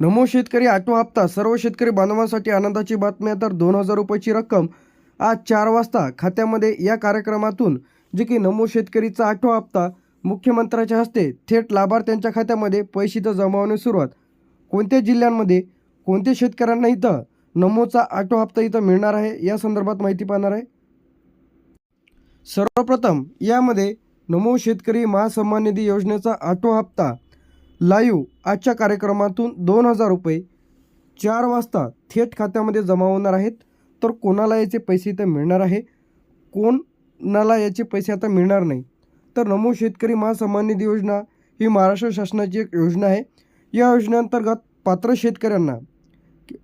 नमो शेतकरी आठवा हप्ता सर्व शेतकरी बांधवांसाठी आनंदाची बातमी आहे. तर दोन हजार रुपयाची रक्कम आज चार वाजता खात्यामध्ये या कार्यक्रमातून जे की नमो शेतकरीचा आठवा हप्ता मुख्यमंत्र्याच्या हस्ते थेट लाभार्थ्यांच्या खात्यामध्ये पैसे जमा होण्यास सुरुवात. कोणत्या जिल्ह्यांमध्ये कोणत्या शेतकऱ्यांना इथं नमोचा आठवा हप्ता इथं मिळणार आहे या संदर्भात माहिती पाहणार आहे. सर्वप्रथम यामध्ये नमो शेतकरी महासन्मान निधी योजनेचा आठवा हप्ता लाईव्ह आजच्या कार्यक्रमातून दोन हजार रुपये चार वाजता थेट खात्यामध्ये जमा होणार आहेत. तर कोणाला याचे पैसे इथं मिळणार आहे? कोणाला याचे पैसे आता मिळणार नाही? तर नमो शेतकरी महासन्मान निधी योजना ही महाराष्ट्र शासनाची एक योजना आहे. या योजनेअंतर्गत पात्र शेतकऱ्यांना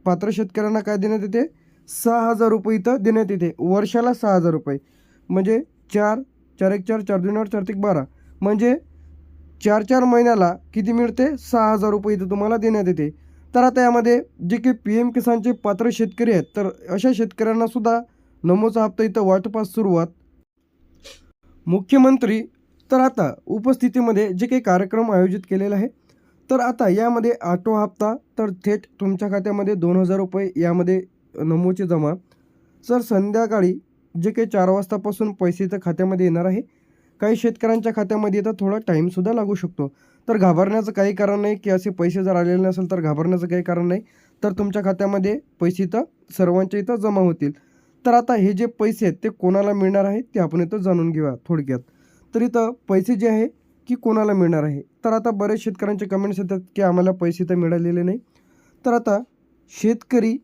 पात्र शेतकऱ्यांना काय देण्यात येते? सहा हजार रुपये इथं देण्यात येते. वर्षाला सहा हजार रुपये. म्हणजे चार चार एक चार चार दोन आठ चार एक बारा. म्हणजे चार चार महिन्याला किती मिळते? सहा हजार रुपये इथं तुम्हाला देण्यात येते. तर आता यामध्ये जे की पी एम किसानचे पात्र शेतकरी आहेत तर अशा शेतकऱ्यांना सुद्धा नमोचा हप्ता इथं वाटपास सुरुवात. मुख्यमंत्री तर आता उपस्थितीमध्ये जे काही कार्यक्रम आयोजित केलेला आहे तर आता यामध्ये आठवा हप्ता तर थेट तुमच्या खात्यामध्ये दोन हजार रुपये यामध्ये नमोचे जमा. सर संध्याकाळी जे काही चार वाजतापासून पैसे इथं खात्यामध्ये येणार आहे काही शेतकऱ्यांच्या खात्यामध्ये येतं थोडा टाईमसुद्धा लागू शकतो. तर घाबरण्याचं काही कारण नाही की असे पैसे जर आलेले नसेल तर घाबरण्याचं काही कारण नाही. तर तुमच्या खात्यामध्ये पैसे इथं सर्वांच्या इथं जमा होतील. तर आता हे जे पैसे आहेत ते कोणाला मिळणार आहेत ते आपण इथं जाणून घेऊया थोडक्यात. तर इथं पैसे जे आहे की कोणाला मिळणार आहे? तर आता बरेच शेतकऱ्यांचे कमेंट्स येतात की आम्हाला पैसे तर मिळालेले नाही. तर आता शेतकरी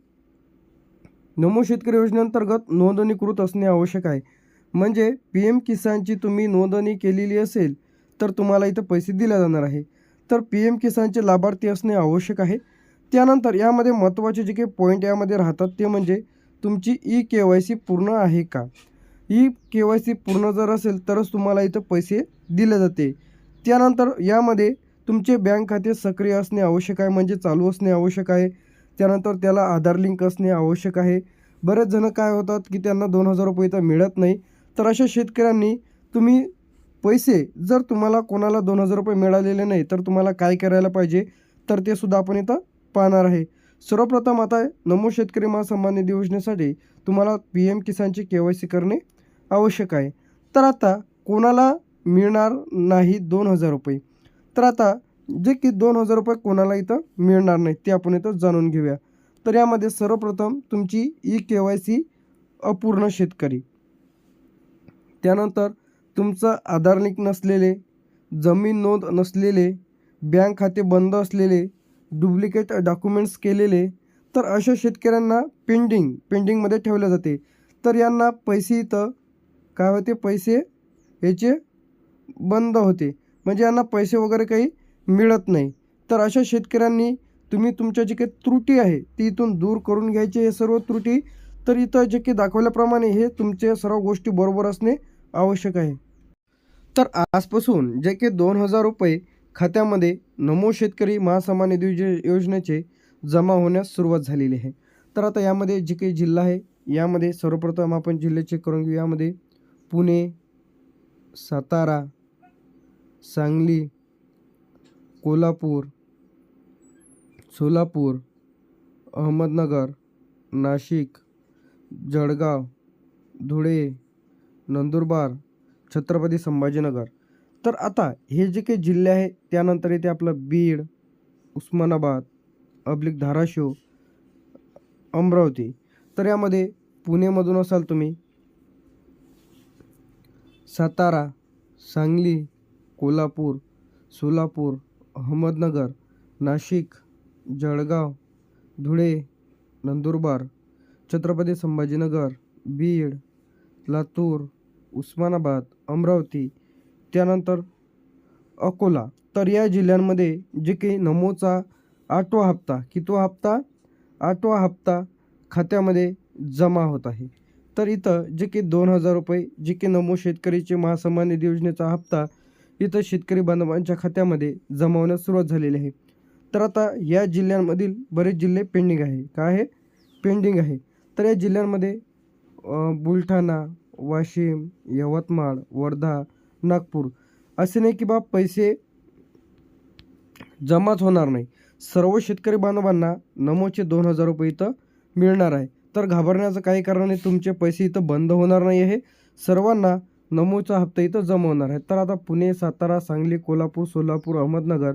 नमो शेतकरी योजनेअंतर्गत नोंदणीकृत असणे आवश्यक आहे. म्हणजे पी एम किसानची तुम्ही नोंदणी केलेली असेल तर तुम्हाला इथं पैसे दिले जाणार आहे. तर पी एम किसानचे लाभार्थी असणे आवश्यक आहे. त्यानंतर यामध्ये महत्त्वाचे जे काही पॉईंट यामध्ये राहतात ते म्हणजे तुमची ई के वाय सी पूर्ण आहे का? ई के वाय सी पूर्ण जर असेल तरच तुम्हाला इथं पैसे दिले जाते. त्यानंतर यामध्ये तुमचे बँक खाते सक्रिय असणे आवश्यक आहे म्हणजे चालू असणे आवश्यक आहे. त्यानंतर त्याला आधार लिंक असणे आवश्यक आहे. बरेच जण काय होतात की त्यांना दोन हजार रुपये इथं मिळत नाही. तर अशा शेतकऱ्यांनी तुम्ही पैसे जर तुम्हाला कोणाला दोन हजार रुपये मिळालेले नाही तर तुम्हाला काय करायला पाहिजे? तर ते सुद्धा आपण इथं पाहणार आहे. सर्वप्रथम आता नमो शेतकरी महासन्मान निधी योजनेसाठी तुम्हाला पी एम किसानची के वाय सी करणे आवश्यक आहे. तर आता कोणाला मिळणार नाही दोन हजार रुपये? तर आता जे की दोन हजार रुपये कोणाला इथं मिळणार नाही ते आपण इथं जाणून घेऊया. तर यामध्ये सर्वप्रथम तुमची ई के वाय सी अपूर्ण शेतकरी. त्यानंतर तुमचं आधार लिंक नसलेले जमीन नोंद नसलेले बँक खाते बंद असलेले डुप्लिकेट डॉक्युमेंट्स केलेले तर अशा शेतकऱ्यांना पेंडिंग पेंडिंगमध्ये ठेवले जाते. तर यांना पैसे इथं काय होते पैसे याचे बंद होते. म्हणजे यांना पैसे वगैरे काही मिळत नाही. तर अशा शेतकऱ्यांनी तुम्ही तुमच्या जे काही त्रुटी आहे ती इथून दूर करून घ्यायचे. हे सर्व त्रुटी तर इथं जे की दाखवल्याप्रमाणे हे तुमचे सर्व गोष्टी बरोबर असणे आवश्यक आहे. तर आजपासून जे की दोन हजार रुपये खात्यामध्ये नमो शेतकरी महासन्मान निधी योजनेचे जमा होण्यास सुरुवात झालेली आहे. तर आता यामध्ये जे काही जिल्हा आहे यामध्ये सर्वप्रथम आपण जिल्हे चेक करून घेऊ. यामध्ये पुणे सातारा सांगली कोल्हापूर सोलापूर अहमदनगर नाशिक जळगाव धुळे नंदुरबार छत्रपती संभाजीनगर. तर आता हे जे काही जिल्हे आहे त्यानंतर येते आपलं बीड उस्मानाबाद अब्लिक धाराशिव अमरावती. तर यामध्ये पुणेमधून असाल तुम्ही. सातारा सांगली कोल्हापूर सोलापूर अहमदनगर नाशिक जळगाव धुळे नंदुरबार छत्रपती संभाजीनगर बीड लातूर उस्मानाबाद अमरावती त्यानंतर अकोला. तर या जिल्ह्यांमध्ये जे काही नमोचा आठवा हप्ता कितवा हप्ता आठवा हप्ता खात्यामध्ये जमा होत आहे. तर इथं जे की दोन हजार रुपये जे की नमो शेतकरीचे महासन्मान निधी योजनेचा हप्ता इथं शेतकरी बांधवांच्या खात्यामध्ये जमा होण्यास सुरुवात झालेली आहे. तर आता या जिल्ह्यांमधील बरेच जिल्हे पेंडिंग आहे. काय आहे? पेंडिंग आहे. तर या जिल्ह्यांमध्ये बुलढाणा वाशिम यवतमाळ वर्धा नागपूर असे नाही की बा पैसे जमाच होणार नाही. सर्व शेतकरी बांधवांना नमोचे दोन हजार रुपये इथं मिळणार आहे. तर घाबरण्याचं काही कारण नाही तुमचे पैसे इथं बंद होणार नाही आहे. सर्वांना नमोचा हप्ता इथं जमा होणार आहे. तर आता पुणे सातारा सांगली कोल्हापूर सोलापूर अहमदनगर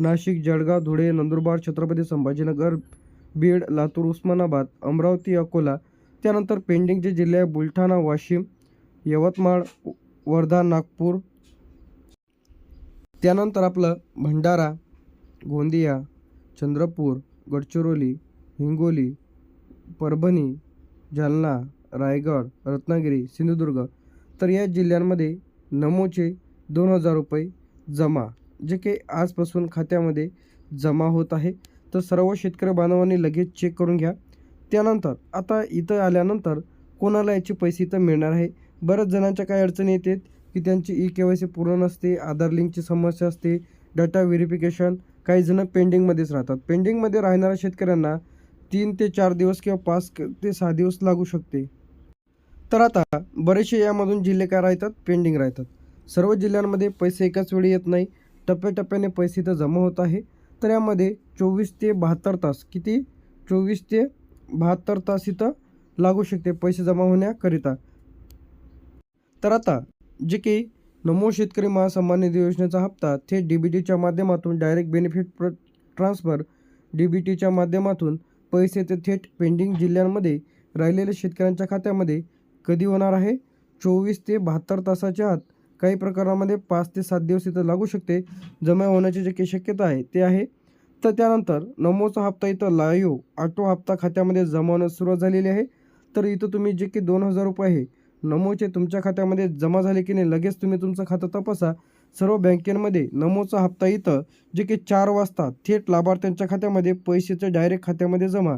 नाशिक जळगाव धुळे नंदुरबार छत्रपती संभाजीनगर बीड लातूर उस्मानाबाद अमरावती अकोला त्यानंतर पेंडिंगचे जिल्हे आहे बुलढाणा वाशिम यवतमाळ वर्धा नागपूर. त्यानंतर आपलं भंडारा गोंदिया चंद्रपूर गडचिरोली हिंगोली परभणी जालना रायगड रत्नागिरी सिंधुदुर्ग. तर या जिल्ह्यांमध्ये नमोचे दोन हजार रुपये जमा जे काही आजपासून खात्यामध्ये जमा होत आहे. तर सर्व शेतकरी बांधवांनी लगेच चेक करून घ्या. त्यानंतर आता इथं आल्यानंतर कोणाला याचे पैसे इथं मिळणार आहे? बऱ्याच जणांच्या काही अडचणी येतात की त्यांची ई के वाय सी पूर्ण नसते आधार लिंकची समस्या असते डाटा व्हेरिफिकेशन काही जणं पेंडिंगमध्येच राहतात. पेंडिंगमध्ये राहणाऱ्या शेतकऱ्यांना तीन ते चार दिवस किंवा पाच ते सहा दिवस लागू शकते. तर आता बरेचसे यामधून जिल्हे काय राहतात? पेंडिंग राहतात. सर्व जिल्ह्यांमध्ये पैसे एकाच वेळी येत नाही. टप्प्याटप्प्याने पैसे इथं जमा होत आहे. तर यामध्ये चोवीस ते बहात्तर तास किती? चोवीस ते बहात्तर तास इथं लागू शकते पैसे जमा होण्याकरिता. तर आता जे काही नमो शेतकरी महासन्मान निधी योजनेचा हप्ता थेट डी बी टीच्या माध्यमातून डायरेक्ट बेनिफिट प्र ट्रान्सफर डी बी टीच्या माध्यमातून पैसे ते थेट पेंडिंग जिल्ह्यांमध्ये राहिलेल्या शेतकऱ्यांच्या खात्यामध्ये कधी होणार आहे? चोवीस ते बहात्तर तासाच्या आत काही प्रकारामध्ये पाच ते सात दिवस इथं लागू शकते. जमा होण्याची जे काही शक्यता आहे ते आहे तर त्यानंतर नमोचा हप्ता इथं लाईव्ह ऑटो हप्ता खात्यामध्ये जमा होण्यास सुरुवात झालेली आहे. तर इथं तुम्ही जे की दोन हजार रुपये आहे नमोचे तुमच्या खात्यामध्ये जमा झाले की नाही लगेच तुम्ही तुमचं खातं तपासा. सर्व बँकेमध्ये नमोचा हप्ता इथं जे की चार वाजता थेट लाभार्थ्यांच्या खात्यामध्ये पैशाचं डायरेक्ट खात्यामध्ये जमा.